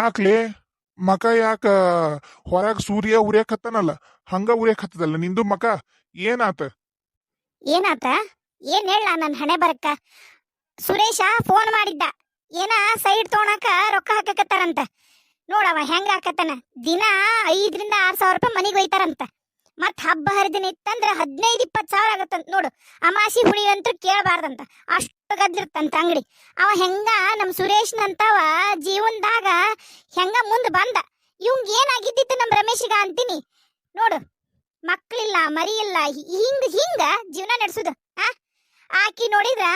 ಯಾಕ್ಲೆ? ಮಕ ಯಾಕ ಹೊರಗ್ ಸೂರ್ಯ ಉರಿಯಕತ್ತನಲ್ಲ ಹಂಗ ಉರಿಯಕತ್ತದಲ್ಲ ನಿಂದು ಮಕ? ಏನಾತ? ಏನಾತ? ಏನ್ ಹೇಳ ನನ್ ಹಣೆ ಬರಕ್ಕ? ಸುರೇಶ ಫೋನ್ ಮಾಡಿದ್ದ. ಏನ ಸೈಡ್ ತೊಗೊಳಕ ರೊಕ್ಕ ಹಾಕಕತ್ತಾರಂತ. ನೋಡವ ಹೆಂಗ ಹಾಕತ್ತಾನ? ದಿನ ಐದರಿಂದ ಆರ್ ಸಾವಿರ ರೂಪಾಯಿ ಮನಿಗೆ ಒಯ್ತಾರಂತ. ಮತ್ ಹಬ್ಬ ಹರಿದಿನ ಇತ್ತಂದ್ರ ಹದಿನೈದು ಇಪ್ಪತ್ತು ಸಾವಿರ ಆಗತ್ತಂತ ನೋಡು. ಅಮಾಸಿ ಹುಳಿ ಅಂತ ಕೇಳಬಾರ್ದಂತ. ಅಷ್ಟು ಗದ್ಲಿರ್ತಂತ ಅಂಗಡಿ. ಅವ ಹೆಂಗ ನಮ್ ಸುರೇಶ್ನಂತವ ಜೀವನದಾಗ ಹೆಂಗ ಮುಂದ್ ಬಂದ. ಇವಂಗ ಏನಾಗಿದ್ದಿತ್ತು ನಮ್ ರಮೇಶಿಗ ಅಂತೀನಿ. ನೋಡು, ಮಕ್ಳಿಲ್ಲ ಮರಿ ಇಲ್ಲ ಹಿಂಗ ಹಿಂಗ ಜೀವನ ನಡೆಸುದು. ಆ? ಆಕಿ ನೋಡಿದ್ರ,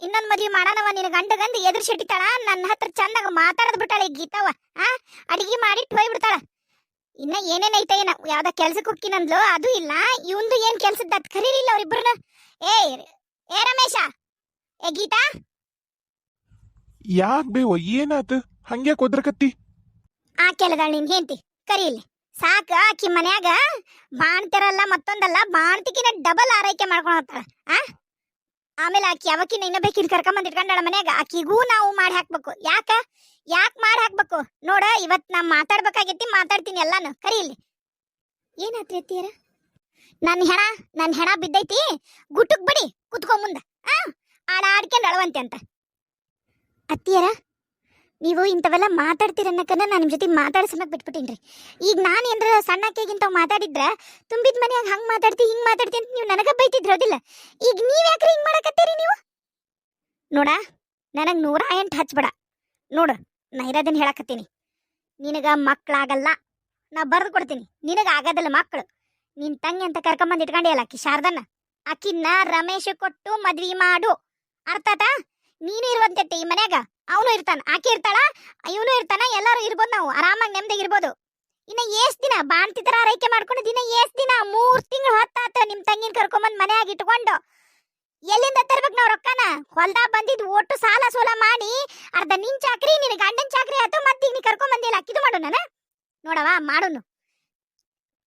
ಇನ್ನೊಂದ್ ಮದ್ವಿ ಮಾಡಣವ ನಿನ್ನ ಗಂಡಗಂದು ಎದುರು ಶೆಟ್ಟಿತಾಳ ನನ್ನ ಹತ್ರ ಚಂದಾಗ ಮಾತಾಡದ್ ಬಿಟ್ಟಾಳ ಈ ಗೀತವ. ಆ? ಅಡಿಗೆ ಮಾಡಿಟ್ಟು ಹೋಗ್ಬಿಡ್ತಾಳ ಇನ್ನ ಏನೇನೈತೆ ಏನ? ಯಾವ್ದ ಕೆಲ್ಸಕ್ಕೆ ನಂದ್ಲು ಅದು ಇಲ್ಲ. ಇವಂದು ಏನ್ ಕೆಲ್ಸದ ಕರೀರಿಲ್ಲ ಅವ್ರಿಬ್ರನ್ನ ಏ ಏ ರಮೇಶ! ಏ ಗೀತಾ? ಯಾಕ್ ಬೇವ ಏನಾತ? ಹಂಗ್ಯಾಕ್ ಒದ್ರಕತ್ತಿ? ಆ ಕೆಲದಾಳ ನಿನ್ ಹೆಂತಿ ಕರೀಲಿ ಸಾಕ ಆಕಿ ಮನ್ಯಾಗ ಬಾಣ್ತಿರಲ್ಲ ಮತ್ತೊಂದಲ್ಲ ಬಾಣ್ತಿಕಿನ ಡಬಲ್ ಆರೈಕೆ ಮಾಡ್ಕೊಂಡು ಹೋಗ್ತಾಳ ಆ? ಆಮೇಲೆ ಆಕಿ ಯಾವಕಿನ ಇನ್ನೊಬೇಕಿನ ಕರ್ಕೊಂಬಂದ್ ಇಟ್ಕೊಂಡಾಳ ಮನ್ಯಾಗ ಆಕಿಗೂ ನಾವು ಮಾಡಿ ಹಾಕ್ಬೇಕು. ಯಾಕ? ಯಾಕ್ ಮಾಡಿ ಹಾಕ್ಬೇಕು? ನೋಡ ಇವತ್ ನಾ ಮಾತಾಡ್ಬೇಕಾಗೈತಿ ಮಾತಾಡ್ತೀನಿ ಎಲ್ಲಾನು. ಕರೀಲಿ ಏನಾತ್ರಿ ಅತ್ತಿಯರ? ನನ್ ಹೆಣ ನನ್ ಹೆಣ ಬಿದ್ದೈತಿ. ಗುಟ್ಟಕ್ ಬಿಡಿ ಕುತ್ಕೊ ಮುಂದ ಆ? ಆಡ ಆಡ್ಕೊಂಡ್ ಅಳವಂತೆ ಅಂತ. ಅತ್ತಿಯರ, ನೀವು ಇಂಥವೆಲ್ಲ ಮಾತಾಡ್ತೀರನ್ನಕ್ಕನ್ನ ನಾನು ನಿಮ್ಮ ಜೊತೆ ಮಾತಾಡ್ಸೋಣಕ್ಕೆ ಬಿಟ್ಬಿಟ್ಟೀನಿ ರೀ ಈಗ ನಾನು ಏನ್ರ ಸಣ್ಣಕ್ಕಿಗಿಂತ ಮಾತಾಡಿದ್ರೆ, ತುಂಬಿದ ಮನೆಯಾಗ ಹಂಗೆ ಮಾತಾಡ್ತಿ, ಹಿಂಗೆ ಮಾತಾಡ್ತಿ ಅಂತ ನೀವು ನನಗೆ ಬೈತಿದ್ರು ಅದಿಲ್ಲ ಈಗ ನೀವು ಯಾಕ್ರಿ ಹಿಂಗೆ ಮಾಡಕತ್ತೀರಿ ನೀವು? ನೋಡ, ನನಗೆ ನೂರ ಎಂಟು ಹಚ್ಬೇಡ. ನೋಡು, ನಾ ಇರೋದನ್ನ ಹೇಳಕತ್ತೀನಿ. ನಿನಗೆ ಮಕ್ಕಳಾಗಲ್ಲ ನಾ ಬರೆದು ಕೊಡ್ತೀನಿ. ನಿನಗೆ ಆಗೋದಿಲ್ಲ ಮಕ್ಕಳು ನಿನ್ನ ತಂಗಿ ಅಂತ ಕರ್ಕೊಂಬಂದ್ ಇಟ್ಕೊಂಡಿಯಲ್ಲ ಆಕಿ ಶಾರದನ್ನ. ಆಕಿನ್ನ ರಮೇಶ್ ಕೊಟ್ಟು ಮದ್ವೆ ಮಾಡು. ಅರ್ಥಾತ ನೀನು ಇರುವಂತೆ ಈ ಮನ್ಯಾಗ. ಅವನು ಇರ್ತಾನ. ಆಕೆ ಇರ್ತಾಳ, ಇವನು ಇರ್ತಾನ, ಎಲ್ಲರೂ ಇರ್ಬೋದು ನಾವು. ಆರಾಮಾಗಿ ನೆಮ್ಮದಿಗೆ ಇರ್ಬೋದು. ಇನ್ನ ಎಷ್ಟ್ ದಿನ? ಬಾಣ್ತಿ ತರ ಆರೈಕೆ ಮಾಡ್ಕೊಂಡು ದಿನ ಎಷ್ಟ್ ದಿನ? ಮೂರ್ ತಿಂಗಳು ಹೊತ್ತಾತ ನಿಮ್ ತಂಗಿನ ಕರ್ಕೊಂಬಂದ್ ಮನ್ಯಾಗ ಇಟ್ಕೊಂಡು. ಎಲ್ಲಿಂದ ತರ್ಬೇಕು ನಾವ್ ರೊಕ್ಕನ? ಹೊಲ್ದಾಗ ಬಂದಿದ್ ಒಟ್ಟು ಸಾಲ ಸೋಲ ಮಾಡಿ, ಅರ್ಧ ನಿನ್ ಚಾಕ್ರಿ, ನಿನ್ ಗಂಡನ್ ಚಾಕ್ರಿ ಆಯ್ತು, ಮತ್ತೆ ಈಗ ನೀ ಕರ್ಕೊಂಬಂದಿಲ್ಲ ಅಕ್ಕಿದು ಮಾಡು ನಾನು. ನೋಡವಾ ಮಾಡುನು.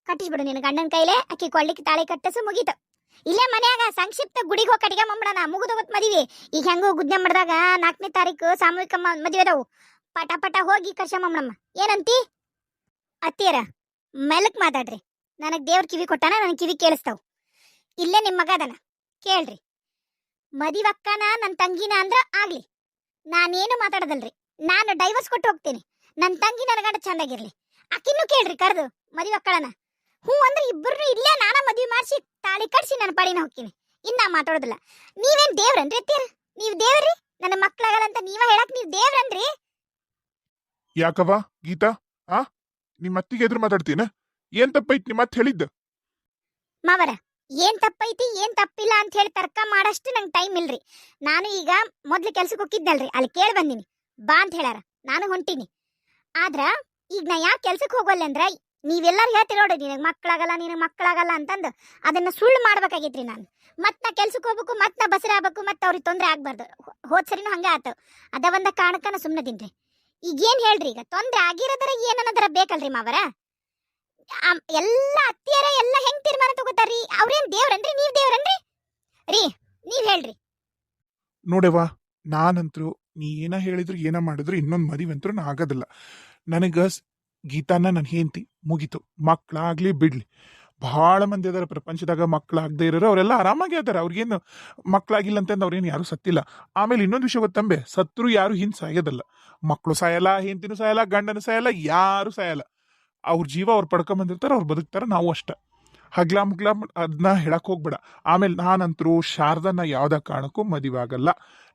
ಕಟ್ಟಿಸ್ಬಿಡು ನಿನ್ ಗಂಡನ ಕೈಲೇ. ಅಕ್ಕಿ ಕೊಳ್ಳಿಕ್ಕೆ ತಾಳಿ ಕಟ್ಟಸು, ಮುಗೀತು. ಇಲ್ಲೇ ಮನ್ಯಾಗ ಸಂಕ್ಷಿಪ್ತ ಗುಡಿಗೆ ಹೋಗಿ ಅಡಿಗೆ ಮಾಡ್ಬಿಡಣ ಮುಗಿದು ಗೊತ್ತ ಮದಿವಿ. ಈಗ ಹೆಂಗೋ ಗುದ್ನೆ ಮಾಡಿದಾಗ ನಾಲ್ಕನೇ ತಾರೀಕು ಸಾಮೂಹಿಕ ಮದುವೆ ಅದಾವು. ಪಟ ಪಟ ಹೋಗಿ ಕರ್ಸಮ್ಮಮ್ಮ ಏನಂತಿ? ಅತ್ತಿಯರ, ಮೆಲಕ್ ಮಾತಾಡ್ರಿ. ನನಗೆ ದೇವ್ರ ಕಿವಿ ಕೊಟ್ಟಾನ ನನ್ನ ಕಿವಿ ಕೇಳಿಸ್ತಾವ್. ಇಲ್ಲೇ ನಿಮ್ಮ ಮಗ ಅದನ. ಕೇಳ್ರಿ. ಮದಿವಕ್ಕನ ನನ್ನ ತಂಗಿನ ಅಂದ್ರ ಆಗ್ಲಿ. ನಾನೇನು ಮಾತಾಡೋದಲ್ರಿ. ನಾನು ಡೈವರ್ಸ್ ಕೊಟ್ಟು ಹೋಗ್ತೀನಿ. ನನ್ನ ತಂಗಿ ನನ್ನ ಗಂಡ ಚಂದಾಗಿರ್ಲಿ ಅಕ್ಕಿನ್ನೂ ಕೇಳ್ರಿ ಕರೆದು ಮದಿವಕ್ಕಳನ ಹ್ಞೂ ಅಂದ್ರೆ ಇಬ್ಬರು ಇಲ್ಲೇ ನಾನ ಮದುವೆ ಮಾಡಿಸಿ ತಾಳಿ ಕಟ್ಸಿ ನನ್ನ ಪಾಡಿನ ಹೋಗ್ತೀನಿ. ಇನ್ನ ಮಾತಾಡೋದಿಲ್ಲ. ನೀವೇನ್ ದೇವ್ರನ್ರಿ ಅತ್ತೀರ ನೀವ್ ದೇವ್ರಿ? ನನ್ನ ಮಕ್ಳಾಗಲ್ಲ ಅಂತ ನೀವ ಹೇಳಕ್ ನೀವ್ ದೇವ್ರನ್ರಿ ಯಾಕವ ಗೀತಾ? ಆ? ನಿಮ್ಮ ಅತ್ತಿಗೆ ಎದುರು ಮಾತಾಡ್ತೀನ? ಏನ್ ತಪ್ಪೈತಿ ನಿಮ್ಮ ಅತ್ತೆ ಹೇಳಿದ್ದ? ಮಾವರ ಏನ್ ತಪ್ಪೈತಿ ಏನ್ ತಪ್ಪಿಲ್ಲ ಅಂತ ಹೇಳಿ ತರ್ಕ ಮಾಡಷ್ಟು ನಂಗೆ ಟೈಮ್ ಇಲ್ರಿ. ನಾನು ಈಗ ಮೊದ್ಲು ಕೆಲ್ಸಕ್ಕೆ ಹೋಗಿದ್ದಲ್ರಿ ಅಲ್ಲಿ ಕೇಳಿ ಬಂದಿನಿ. ಬಾ ಅಂತ ಹೇಳಾರ ನಾನು ಹೊಂಟೀನಿ. ಆದ್ರ ಈಗ ನಾ ಯಾಕೆ ಕೆಲ್ಸಕ್ಕೆ ಹೋಗಲ್ಲ ಅಂದ್ರ ನೀವೆಲ್ಲರೂ ಹೇಳ್ತೀರಿ ನೋಡಿ, ನಿನಗೆ ಮಕ್ಕಳಾಗಲ್ಲ ನಿನಗೆ ಮಕ್ಕಳಾಗಲ್ಲ ಅಂತಂದು. ಅದನ್ನ ಸುಳ್ಳು ಮಾಡ್ಬೇಕಾಗಿತ್ರಿ ನಾನು. ಮತ್ತೆ ನಾ ಕೆಲ್ಸಕ್ಕೆ ಹೋಗ್ಬೇಕು, ಮತ್ತೆ ನಾ ಬಸರ ಆಗ್ಬೇಕು, ಮತ್ತೆ ಅವ್ರಿಗೆ ತೊಂದ್ರೆ ಆಗ್ಬಾರ್ದು. ಹೋದ ಸರಿನೂ ಹಂಗೆ ಆತು. ಅದ ಒಂದ ಕಾರಣಕ್ಕ ನಾ ಸುಮ್ಮನದಿನ್ರಿ ಈಗ ಏನ್ ಹೇಳ್ರಿ ಈಗ? ತೊಂದ್ರೆ ಆಗಿರೋದರ ಏನನ್ನದರ ಬೇಕಲ್ರಿ ಮಾವರ? ಎಲ್ಲ ಅತ್ತಿಯರ ಎಲ್ಲ ಹೆಂಗ್ ತೀರ್ಮಾನ ತಗೋತಾರ್ರಿ? ಅವ್ರೇನ್ ದೇವ್ರನ್ರಿ? ನೀವ್ ದೇವ್ರನ್ರಿ? ರೀ, ನೀವ್ ಹೇಳ್ರಿ. ನೋಡೆವ್ವ, ನಾನಂತ್ರು ನೀ ಏನ ಹೇಳಿದ್ರು, ಏನ ಮಾಡಿದ್ರು, ಇನ್ನೊಂದು ಮದಿವಂತ್ರು ನಾ ಆಗೋದಿಲ್ಲ. ನನಗ ಗೀತಾನ ನನ್ನ ಹೆಂಡತಿ, ಮುಗೀತು. ಮಕ್ಕಳಾಗ್ಲಿ ಬಿಡ್ಲಿ. ಬಹಳ ಮಂದಿ ಅದಾರ ಪ್ರಪಂಚದಾಗ ಮಕ್ಕಳಾಗದೆ ಇರೋರು, ಅವರೆಲ್ಲ ಆರಾಮಾಗಿ ಅದಾರ. ಅವ್ರಿಗೇನು ಮಕ್ಕಳಾಗಿಲ್ಲ ಅಂತಂದು ಅವ್ರೇನು ಯಾರು ಸತ್ತಿಲ್ಲ. ಆಮೇಲೆ ಇನ್ನೊಂದು ವಿಷಯ ಗೊತ್ತಂಬೆ, ಸತ್ರು ಯಾರು ಹಿಂದ್ ಸಾಯೋದಲ್ಲ. ಮಕ್ಕಳು ಸಾಯಲ್ಲ, ಹೆಂಡತಿನೂ ಸಾಯಲ್ಲ, ಗಂಡನೂ ಸಾಯಲ್ಲ, ಯಾರು ಸಾಯಲ್ಲ. ಅವ್ರ ಜೀವ ಅವ್ರು ಪಡ್ಕೊಂಬಂದಿರ್ತಾರ, ಅವ್ರು ಬದುಕ್ತಾರೆ ನಾವು ಅಷ್ಟ. ಹಗ್ಲಾ ಮುಗ್ಲಾ ಅದನ್ನ ಹೇಳಕ್ ಹೋಗ್ಬೇಡ. ಆಮೇಲೆ ನಾನಂತರೂ ಶಾರದನ್ನ ಯಾವ್ದ ಕಾರಣಕ್ಕೂ ಮದುವೆ ಆಗಲ್ಲ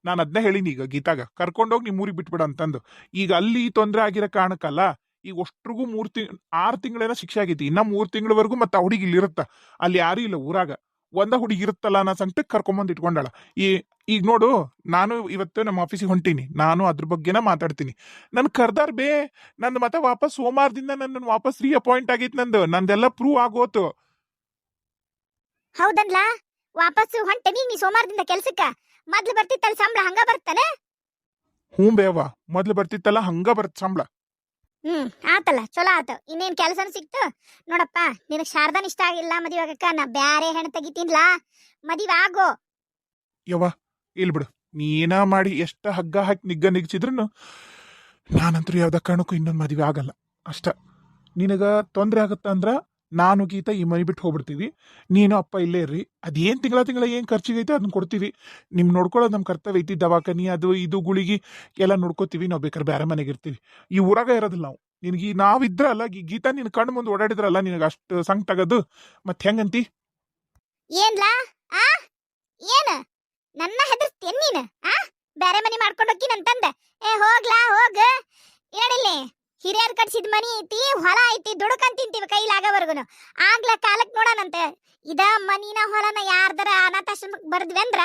ನಾನು ಅದನ್ನ ಹೇಳಿನಿ ಈಗ ಗೀತಾಗ. ಕರ್ಕೊಂಡೋಗಿ ನಿಮ್ಮ ಊರಿಗೆ ಬಿಟ್ಬಿಡ ಅಂತಂದು. ಈಗ ಅಲ್ಲಿ ತೊಂದರೆ ಆಗಿರೋ ಕಾರಣಕ್ಕಲ್ಲ ಈಗ ಅಷ್ಟ್ರಿಗೂ ಮೂರು ತಿಂಗ್ ಆರು ತಿಂಗಳೇನ ಶಿಕ್ಷೆ ಆಗೈತಿ. ಇನ್ನ ಮೂರು ತಿಂಗಳವರೆಗೂ ಮತ್ತೆ ಆ ಹುಡುಗಿ ಇಲ್ಲಿ ಇರುತ್ತ? ಅಲ್ಲಿ ಯಾರು ಇಲ್ಲ ಊರಾಗ. ಒಂದ ಹುಡುಗಿ ಇರುತ್ತಲ್ಲ ಅನ್ನೋ ಸಂಕಟಕ್ಕೆ ಕರ್ಕೊಂಬಂದು ಇಟ್ಕೊಂಡಾಳ. ಈ ಈಗ ನೋಡು ನಾನು ಇವತ್ತು ನಮ್ಮ ಆಫೀಸಿಗೆ ಹೊಂಟೀನಿ. ನಾನು ಅದ್ರ ಬಗ್ಗೆನ ಮಾತಾಡ್ತೀನಿ. ನನ್ ಕರ್ದಾರ್ ಬೇ ನಂದು ಮತ್ತೆ ವಾಪಸ್ ಸೋಮವಾರದಿಂದ ನನ್ನ ವಾಪಸ್ ರೀ ಅಪಾಯಿಂಟ್ ಆಗೈತಿ ನಂದು. ನಂದೆಲ್ಲ ಪ್ರೂವ್ ಆಗೋತು. ಹೌದನ್ಲ? ವಾಪಸ್ ಹೊಂಟನಿ ನೀ ಸೋಮವಾರದಿಂದ ಕೆಲ್ಸಕ್ಕ. ಮೊದ್ಲು ಬರ್ತಿತ್ತಲ್ಲ ಸಂಬಳ ಹಂಗ ಬರ್ತಾನೆ ಹ್ಞೂ ಬೇವ ಮೊದ್ಲು ಬರ್ತಿತ್ತಲ್ಲ ಹಂಗ ಬರ್ತ ಸಂಬಳ. ಹ್ಮ್, ಆತಲ್ಲ, ಚಲೋ ಆತ. ಇನ್ನೇನ್ ಕೆಲಸನ ಸಿಕ್ತು? ನೋಡಪ್ಪ, ನಿನಗ್ ಶಾರದಾನ್ ಇಷ್ಟ ಆಗಿಲ್ಲ ಮದುವೆ ಆಗಕ್ಕ, ನಾ ಬ್ಯಾರೆ ಹೆಣ್ ತೆಗಿತೀನ್ಲಾ? ಮದುವೆ ಆಗೋ. ಯವ್ವ, ಇಲ್ ಬಿಡು. ನೀನ ಮಾಡಿ ಎಷ್ಟ ಹಗ್ಗ ಹಾಕಿ ನಿಗ್ಗ ನಿಗ್ಸಿದ್ರು ನಾನಂತ್ರ ಯಾವ್ದ ಕಾರಣಕ್ಕೂ ಇನ್ನೊಂದು ಮದುವೆ ಆಗಲ್ಲ. ಅಷ್ಟ. ನಿನಗ ತೊಂದರೆ ಆಗತ್ತ ಅಂದ್ರ ನಾನು ಗೀತ ಈ ಮನೆ ಬಿಟ್ಟು ಹೋಗ್ಬಿಡ್ತೀವಿ. ನೀನು ಅಪ್ಪ ಇಲ್ಲೇ ಇರ್ರಿ. ಅದೇನ್ ತಿಂಗಳ ತಿಂಗಳ ಏನ್ ಖರ್ಚಿಗೈತೆ ಅದನ್ನ ಕೊಡ್ತೀವಿ. ನಿಮ್ಮ ನೋಡ್ಕೊಳ್ಳೋದು ನಮ್ಮ ಕರ್ತವ್ಯ ಐತಿ. ದವಾಖಾನಿ ಅದು ಇದು ಗುಳಿಗಿ ಎಲ್ಲ ನೋಡ್ಕೋತೀವಿ. ನಾವು ಬೇಕಾದ್ರೆ ಬೇರೆ ಮನೆಗೆ ಇರ್ತೀವಿ. ಈ ಊರಾಗ ಇರೋದಿಲ್ಲ ನಾವು. ನಿನಗೆ ನಾವಿದ್ರಲ್ಲ ಈ ಗೀತಾ ನಿನ್ನ ಕಣ್ಣು ಮುಂದೆ ಓಡಾಡಿದ್ರಲ್ಲ, ನಿನಗೆ ಅಷ್ಟು ಸಂಗ್ ತಗದು. ಮತ್ತೆ ಹೆಂಗಂತಿ? ಏನ್ಲಾ? ಆ? ನನ್ನ ಹೆದರ್ಸ್ತೇನ್ ನೀನು? ಆ? ಬ್ಯಾರೆ ಮನಿ ಮಾಡ್ಕೊಂಡು ಹೋಗ್ತೀನಂತಂದ ಏ, ಹೋಗ್ಲಾ, ಹೋಗ. ಹಿರಿಯರ್ ಕಟ್ಸಿದ ಮನಿ ಐತಿ ಹೊಲ ಐತಿ ದುಡುಕಂತ ತಿಂತೀವಿ ಕೈಲಾಗವರ್ಗುನು ಆಗ್ಲ ಕಾಲಕ್ ನೋಡೋಣಂತೆ ಇದ ಮನಿನ ಹೊಲನ ಯಾರ್ದರ ಅನಾಥಾಶ್ರಮಕ್ಕೆ ಬರ್ದ್ವಿ ಅಂದ್ರ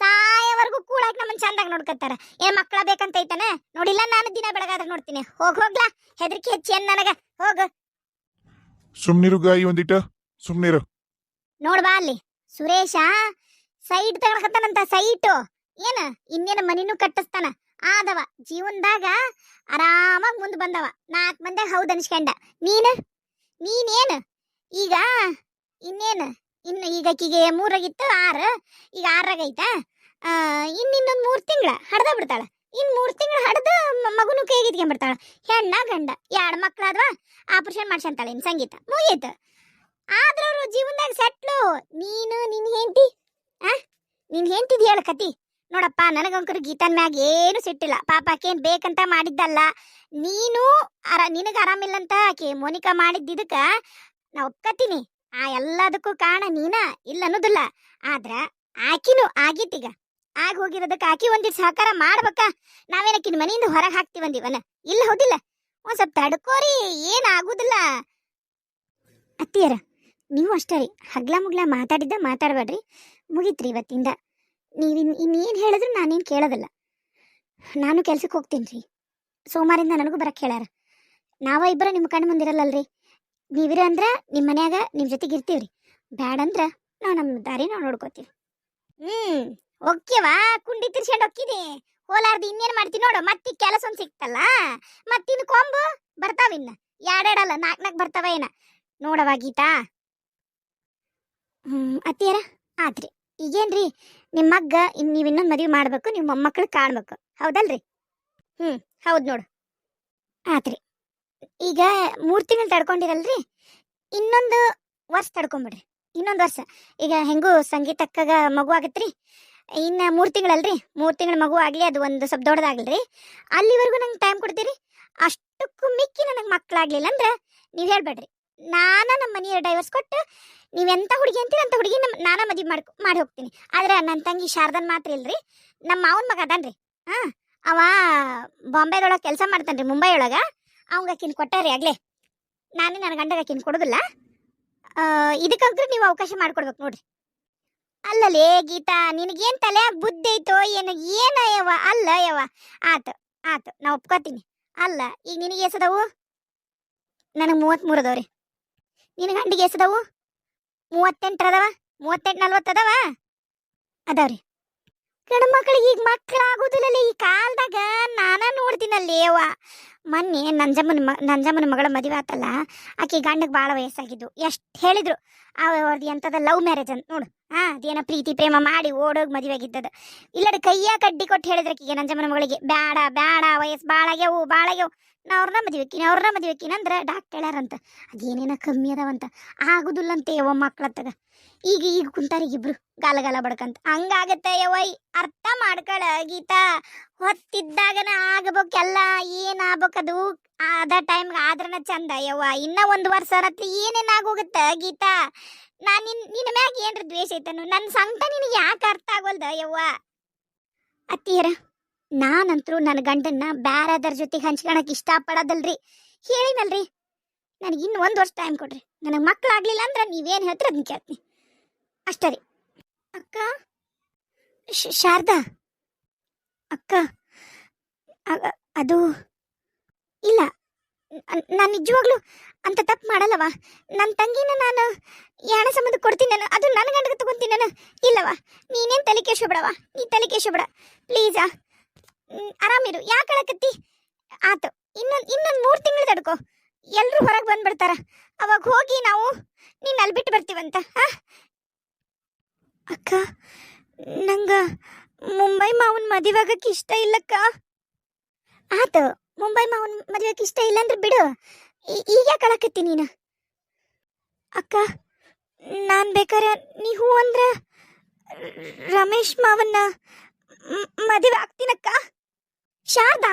ಸಾಯವರೆಗೂ ಕೂಳಾಕ ನಮ್ಮನ್ ಚಂದಾಗ ನೋಡ್ಕತ್ತಾರ. ಏನ್ ಮಕ್ಳ ಬೇಕಂತ ಐತನ? ನೋಡಿಲ್ಲ ನಾನು ದಿನ ಬೆಳಗಾದ್ರೆ ನೋಡ್ತೀನಿ. ಹೋಗ್ ಹೋಗ್ಲಾ ಹೆದರಿಕೆ ಹೆಚ್ಚಿ ಏನ್ ನನಗ. ಹೋಗ. ಸುಮ್ನಿರು ಗಾಯಿ ಒಂದಿಟ? ಸುಮ್ನಿರು. ನೋಡ್ಬಾ ಅಲ್ಲಿ. ಸುರೇಶ ಸೈಟ್ ತಗೊಳಕತ್ತಾನಂತ ಸೈಟು. ಏನ ಇನ್ನೇನ ಮನಿನೂ ಕಟ್ಟಿಸ್ತಾನ. ಆದವ. ಜೀವನದಾಗ ಆರಾಮಾಗಿ ಮುಂದೆ ಬಂದವ. ನಾಲ್ಕು ಮಂದಿ ಹೌದು ಅನ್ಸ್ಕೊಂಡ. ನೀನು? ನೀನೇನು? ಈಗ ಇನ್ನೇನು? ಇನ್ನು ಈಗ ಆಕಿಗೆ ಮೂರಾಗಿತ್ತು, ಆರು. ಈಗ ಆರಾಗೈತ ಆ ಇನ್ ಇನ್ನೊಂದ್ ಮೂರ್ ತಿಂಗಳ ಹಡ್ದ ಬಿಡ್ತಾಳೆ. ಇನ್ನು ಮೂರು ತಿಂಗಳ ಹಡ್ದು ಮಗುನು ಕೈಗೆ ಇಟ್ಕೊಂಡ್ಬಿಡ್ತಾಳ ಹೆಣ್ಣ, ಗಂಡ. ಎರಡು ಮಕ್ಳಾದ್ವಾ? ಆಪರೇಷನ್ ಮಾಡ್ಸಂತಾಳೆ ಇನ್ ಸಂಗೀತ. ಮುಗೀತು. ಆದ್ರ ಜೀವನದಾಗ ಸೆಟ್ಲು. ನೀನು ನಿನ್ನ ಹೆಂಡತಿ? ಆ? ನಿನ್ನ ಹೆಂಡತಿದ್ ಹೇಳ ಕತಿ. ನೋಡಪ್ಪ, ನನಗಂಕರು ಗೀತನ್ ಮ್ಯಾಗ ಏನು ಸಿಟ್ಟಿಲ್ಲ. ಪಾಪ ಆಕೇನ್ ಬೇಕಂತ ಮಾಡಿದ್ದಲ್ಲ. ನೀನು ಅರ, ನಿನಗ ಆರಾಮಿಲ್ಲ ಅಂತ ಆಕೆ ಮೋನಿಕಾ ಮಾಡಿದ್ದಿದ್ದಕ್ಕ ನಾ ಒಪ್ಕತೀನಿ ಆ ಎಲ್ಲದಕ್ಕೂ ಕಾರಣ ನೀನ? ಇಲ್ಲ ಅನ್ನೋದಿಲ್ಲ. ಆದ್ರ ಆಕಿನು ಆಗಿತ್ತೀಗ ಆಗ ಹೋಗಿರೋದಕ್ಕೆ ಆಕಿ ಒಂದಿಟ್ ಸಹಕಾರ ಮಾಡ್ಬೇಕ. ನಾವೇನಕ್ಕಿನ ಮನೆಯಿಂದ ಹೊರಗೆ ಹಾಕ್ತಿವಂದಿವನ ಇಲ್ಲ, ಹೌದಿಲ್ಲ. ಒಂದ್ ಸ್ವಲ್ಪ ತಡ್ಕೋರಿ, ಏನ್ ಆಗುದಿಲ್ಲ. ಅತ್ತಿಯರ, ನೀವು ಅಷ್ಟೇ ರೀ. ಹಗ್ಲ ಮುಗ್ಲ ಮಾತಾಡಿದ್ದ ಮಾತಾಡಬೇಡ್ರಿ. ಮುಗೀತ್ರಿ ಇವತ್ತಿಂದ. ನೀವು ಇನ್ ಇನ್ನೇನು ಹೇಳಿದ್ರು ನಾನೇನು ಕೇಳೋದಿಲ್ಲ. ನಾನು ಕೆಲ್ಸಕ್ಕೆ ಹೋಗ್ತೀನಿ ರೀ ಸೋಮವಾರಿಂದ ನನಗೂ ಬರಕ್ಕೆ ಹೇಳ್ಯಾರ. ನಾವ ಇಬ್ಬರು ನಿಮ್ಮ ಕಣ್ಣು ಮುಂದಿರಲ್ಲಲ್ರಿ. ನೀವಿರ ಅಂದ್ರೆ ನಿಮ್ಮ ಮನ್ಯಾಗ ನಿಮ್ಮ ಜೊತೆಗೆ ಇರ್ತೀವ್ರಿ. ಬ್ಯಾಡಂದ್ರ ನಾವು ನಮ್ಮ ದಾರಿ ನಾವು ನೋಡ್ಕೋತೀವಿ. ಹ್ಮ್ ಓಕೆವಾ ಕುಂಡಿ ತಿರ್ಸ್ಕೊಂಡು ಹೋಗ್ತೀನಿ ಹೋಲಾರ್ದು ಇನ್ನೇನು ಮಾಡ್ತೀನಿ ನೋಡು ಮತ್ತೆ ಕೆಲಸ ಒಂದು ಸಿಕ್ತಲ್ಲ ಮತ್ತಿನ್ನು ಕೊಂಬು ಬರ್ತಾವಿನ್ನ ಎರಡೆರಡಲ್ಲ ನಾಲ್ಕು ನಾಲ್ಕು ಬರ್ತಾವ ಏನ? ನೋಡವ ಗೀತಾ. ಹ್ಮ್, ಅತ್ತಿಯರ? ಆತ್ರಿ. ಈಗೇನ್ರಿ? ನಿಮ್ಮ ಮಗ್ಗ ಇನ್ ನೀವ್ ಇನ್ನೊಂದ್ ಮದ್ವಿ ಮಾಡ್ಬೇಕು ನಿಮ್ಮ ಮೊಮ್ಮಕ್ಕಳು ಕಾಣ್ಬೇಕು. ಹೌದಲ್ರಿ? ಹ್ಮ್, ಹೌದ್ ನೋಡು. ಆತ್ರಿ. ಈಗ ಮೂರು ತಿಂಗಳು ತಡ್ಕೊಂಡಿರಲ್ರಿ? ಇನ್ನೊಂದು ವರ್ಷ ತಡ್ಕೊಂಬಿಡ್ರಿ. ಇನ್ನೊಂದು ವರ್ಷ. ಈಗ ಹೆಂಗೂ ಸಂಗೀತಕ್ಕಾಗ ಮಗು ಆಗತ್ರಿ? ಇನ್ನ ಮೂರು ತಿಂಗಳಲ್ರಿ? ಮೂರು ತಿಂಗಳ ಮಗು ಆಗಲಿ, ಅದು ಒಂದು ಸ್ವಲ್ಪ ದೊಡ್ಡದಾಗ್ಲ್ರಿ. ಅಲ್ಲಿವರೆಗೂ ನಂಗೆ ಟೈಮ್ ಕೊಡ್ತೀರಿ? ಅಷ್ಟಕ್ಕೂ ಮಿಕ್ಕಿ ನನಗೆ ಮಕ್ಳಾಗ್ಲಿಲ್ಲ ಅಂದ್ರೆ ನೀವು ಹೇಳ್ಬೇಡ್ರಿ. ನಾನ ನಮ್ಮ ಮನೆಯ ಡೈವರ್ಸ್ ಕೊಟ್ಟು ನೀವೆಂತ ಹುಡುಗಿ ಅಂತೀರಿ ಅಂತ ಹುಡುಗಿ ನಮ್ಮ ನಾನ ಮದುವೆ ಮಾಡ್ ಮಾಡಿ ಹೋಗ್ತೀನಿ. ಆದ್ರೆ ನನ್ನ ತಂಗಿ ಶಾರದನ್ ಮಾತ್ರ ಇಲ್ರಿ. ನಮ್ಮ ಮಾವನ ಮಗ ಅದಾನ್ರಿ. ಹಾಂ, ಅವ ಬಾಂಬೆದೊಳಗೆ ಕೆಲಸ ಮಾಡ್ತಾನ್ರಿ ಮುಂಬೈ ಒಳಗ ಅವಂಗ ಅಕ್ಕಿನ ಕೊಟ್ಟಾರಿ ಆಗಲೇ. ನಾನೇ ನನ್ನ ಗಂಡಗೆ ಅಕ್ಕಿನ ಕೊಡೋದಿಲ್ಲ. ಇದಕ್ಕಂಕ್ರೆ ನೀವು ಅವಕಾಶ ಮಾಡ್ಕೊಡ್ಬೇಕು ನೋಡ್ರಿ. ಅಲ್ಲಲೇ ಗೀತಾ, ನಿನಗೇನು ತಲೆ ಬುದ್ಧಿ ಐತೋ ಏನು ಏನ ಯವ ಅಲ್ಲ ಯವ ಆತು ಆತು, ನಾ ಒಪ್ಕೋತೀನಿ. ಅಲ್ಲ, ಈಗ ನಿನಗೆ ಎಸದವು ನನಗೆ ಮೂವತ್ತ್ಮೂರು ಅದಾವ್ರಿ. ನಿನ್ನ ಗಂಡಿಗೆ ಎಸದವು? ಮೂವತ್ತೆಂಟು ಅದಾವ? ಮೂವತ್ತೆಂಟು ನಲ್ವತ್ತು ಅದಾವ? ಅದಾವ್ರಿ. ಗಂಡು ಮಕ್ಕಳಿಗೆ ಈಗ ಆಗೋದಿಲ್ಲ ಈ ಕಾಲದಾಗ ನಾನ ನೋಡ್ತೀನಲ್ಲಿ ಅವ್ವ. ಮೊನ್ನೆ ನಂಜಮ್ಮನ ಮ, ನಂಜಮ್ಮನ ಮಗಳ ಮದುವೆ ಆತಲ್ಲ, ಆಕೆ ಗಂಡಗೆ ಭಾಳ ವಯಸ್ಸಾಗಿದ್ದು. ಎಷ್ಟು ಹೇಳಿದ್ರು ಅವ್ರದ್ದು ಎಂಥದ ಲವ್ ಮ್ಯಾರೇಜ್ ಅಂತ ನೋಡು. ಹಾ, ಅದೇನೋ ಪ್ರೀತಿ ಪ್ರೇಮ ಮಾಡಿ ಓಡೋಗಿ ಮದುವೆ ಆಗಿದ್ದದ ಇಲ್ಲಡ ಕೈಯ ಕಡ್ಡಿ ಕೊಟ್ಟು ಹೇಳಿದ್ರೆ ಈಗ ನಂಜಮ್ಮನ ಮಗಳಿಗೆ, ಬ್ಯಾಡ ಬ್ಯಾಡ, ವಯಸ್ಸು ಭಾಳಾಗ್ಯವು ಭಾಳಾಗ್ಯವು ನಾ ಅವ್ರನ್ನ ಮದುವೆಕ್ಕಿನಿ ಅವ್ರನ್ನ ಮದುವೆಕ್ಕಿನಿ ಅಂದ್ರೆ ಡಾಕ್ಟರ್ ಹೇಳ್ಯಾರಂತ ಅದೇನೇನ ಕಮ್ಮಿ ಅದಾವಂತ. ಆಗುದಿಲ್ಲಂತೆ ಮಕ್ಳತ್ತಗ. ಈಗ ಈಗ ಇಬ್ರು ಗಾಲ ಗಾಲ ಬಡ್ಕಂತ. ಹಂಗಾಗತ್ತೆ ಯವೈ ಅರ್ಥ ಮಾಡ್ಕೊಳ ಗೀತಾ. ಹೊತ್ತಿದ್ದಾಗನ ಆಗಬೇಕೆಲ್ಲ ಏನ್ ಆಗ್ಬೇಕದು ಅದ? ಟೈಮ್ಗೆ ಆದ್ರನ ಚಂದ ಯವ್ವ. ಇನ್ನ ಒಂದು ವರ್ಷ ಅನ್ನತ್ತಿ ಏನೇನ್ ಆಗೋಗುತ್ತ ಗೀತಾ? ನಾ ನಿನ್ ನಿನ್ನ ಮ್ಯಾಗ ಏನ್ರ ದ್ವೇಷ ಐತನು? ನನ್ನ ಸಂಕಟ ನಿನಗೆ ಯಾಕೆ ಅರ್ಥ ಆಗೋಲ್ದ ಯವ್ವ? ಅತ್ತಿಯರ, ನಾನಂತರೂ ನನ್ನ ಗಂಡನ್ನ ಬ್ಯಾರದರ ಜೊತೆಗೆ ಹಂಚ್ಕೊಳಕ್ ಇಷ್ಟಪಡೋದಲ್ರಿ. ಹೇಳಿನಲ್ರಿ ನನಗೆ ಇನ್ನು ಒಂದು ವರ್ಷ ಟೈಮ್ ಕೊಡ್ರಿ. ನನಗೆ ಮಕ್ಕಳಾಗ್ಲಿಲ್ಲ ಅಂದ್ರೆ ನೀವೇನು ಹೇಳ್ತೀರ ಅದನ್ನ ಕೇಳ್ತೀನಿ. ಅಷ್ಟೇ ರೀ. ಅಕ್ಕ ಶಾರದಾ? ಅಕ್ಕ ಅದು, ಇಲ್ಲ ನಾನು ನಿಜವಾಗ್ಲೂ ಅಂತ ತಪ್ಪು ಮಾಡಲ್ಲವ? ನನ್ನ ತಂಗಿನ ನಾನು ಯಾಣ ಸಂಬಂಧ ಕೊಡ್ತೀನಿ ನಾನು, ಅದು ನನ್ನ ಗಂಡಗೆ ತಗೊಂತೀನಿ ನಾನು. ಇಲ್ಲವ, ನೀನೇನು ತಲೆ ಕೆಶೋಬೇಡವ ನೀ ತಲೆ ಕೆಶೋಬೇಡ ಪ್ಲೀಸಾ ಆರಾಮಿರು ಯಾಕೆ ಅಳಕತ್ತಿ? ಆತು, ಇನ್ನೊಂದು ಇನ್ನೊಂದು ಮೂರು ತಿಂಗಳು ತಡ್ಕೋ. ಎಲ್ಲರೂ ಹೊರಗೆ ಬಂದ್ಬಿಡ್ತಾರ. ಅವಾಗ ಹೋಗಿ ನಾವು, ನೀನು ಅಲ್ಲಿ ಬಿಟ್ಟು ಬರ್ತೀವಂತ ಹಾ ಅಕ್ಕ, ನಂಗ ಮುಂಬೈ ಮಾವನ್ ಮದುವೆ ಆಗಕ್ಕೆ ಇಷ್ಟ ಇಲ್ಲಕ್ಕ. ಆತ, ಮುಂಬೈ ಮಾವನ್ ಮದುವೆಗೆ ಇಷ್ಟ ಇಲ್ಲ ಅಂದ್ರೆ ಬಿಡು. ಈಗ ಯಾಕೆ ಅಳಕತ್ತಿ ನೀನು? ಅಕ್ಕ, ನಾನ್ ಬೇಕಾರೆ ನೀ ಹೂ ಅಂದ್ರ ರಮೇಶ್ ಮಾವನ್ನ ಮದುವೆ ಆಗ್ತೀನಕ್ಕ. ಶಾರದಾ?